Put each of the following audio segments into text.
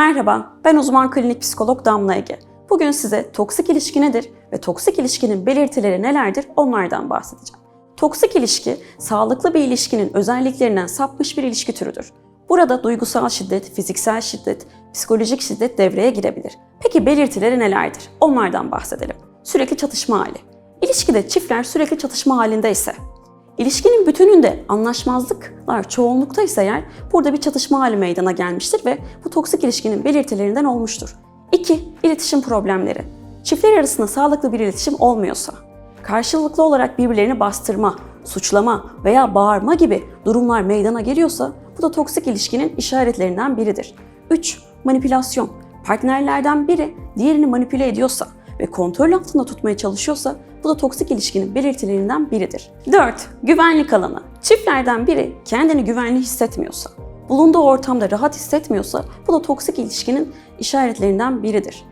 Merhaba, ben uzman klinik psikolog Damla Ege. Bugün size toksik ilişki nedir ve toksik ilişkinin belirtileri nelerdir onlardan bahsedeceğim. Toksik ilişki, sağlıklı bir ilişkinin özelliklerinden sapmış bir ilişki türüdür. Burada duygusal şiddet, fiziksel şiddet, psikolojik şiddet devreye girebilir. Peki belirtileri nelerdir? Onlardan bahsedelim. Sürekli çatışma hali. İlişkide çiftler sürekli çatışma halindeyse, İlişkinin bütününde anlaşmazlıklar çoğunlukta ise eğer burada bir çatışma hali meydana gelmiştir ve bu toksik ilişkinin belirtilerinden olmuştur. 2. İletişim problemleri. Çiftler arasında sağlıklı bir iletişim olmuyorsa, karşılıklı olarak birbirlerini bastırma, suçlama veya bağırma gibi durumlar meydana geliyorsa bu da toksik ilişkinin işaretlerinden biridir. 3. Manipülasyon. Partnerlerden biri diğerini manipüle ediyorsa ve kontrol altında tutmaya çalışıyorsa bu da toksik ilişkinin belirtilerinden biridir. 4. Güvenlik alanı. Çiftlerden biri kendini güvenli hissetmiyorsa, bulunduğu ortamda rahat hissetmiyorsa bu da toksik ilişkinin işaretlerinden biridir.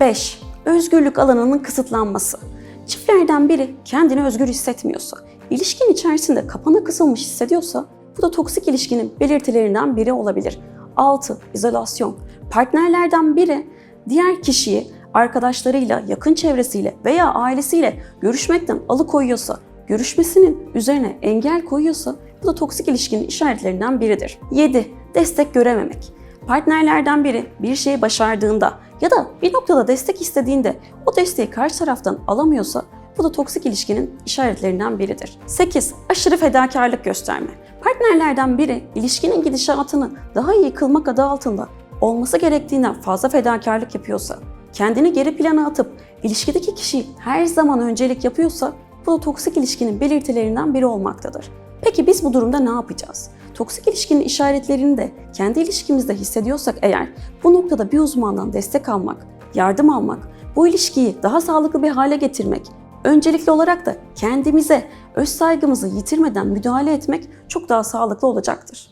5. Özgürlük alanının kısıtlanması. Çiftlerden biri kendini özgür hissetmiyorsa, ilişkin içerisinde kapana kısılmış hissediyorsa bu da toksik ilişkinin belirtilerinden biri olabilir. 6. İzolasyon. Partnerlerden biri diğer kişiyi arkadaşlarıyla, yakın çevresiyle veya ailesiyle görüşmekten alıkoyuyorsa, görüşmesinin üzerine engel koyuyorsa bu da toksik ilişkinin işaretlerinden biridir. 7. Destek görememek. Partnerlerden biri bir şeyi başardığında ya da bir noktada destek istediğinde o desteği karşı taraftan alamıyorsa bu da toksik ilişkinin işaretlerinden biridir. 8. Aşırı fedakarlık gösterme. Partnerlerden biri ilişkinin gidişatını daha iyi kılmak adı altında olması gerektiğinden fazla fedakarlık yapıyorsa, kendini geri plana atıp ilişkideki kişi her zaman öncelik yapıyorsa bu da toksik ilişkinin belirtilerinden biri olmaktadır. Peki biz bu durumda ne yapacağız? Toksik ilişkinin işaretlerini de kendi ilişkimizde hissediyorsak eğer bu noktada bir uzmandan destek almak, yardım almak, bu ilişkiyi daha sağlıklı bir hale getirmek, öncelikli olarak da kendimize öz saygımızı yitirmeden müdahale etmek çok daha sağlıklı olacaktır.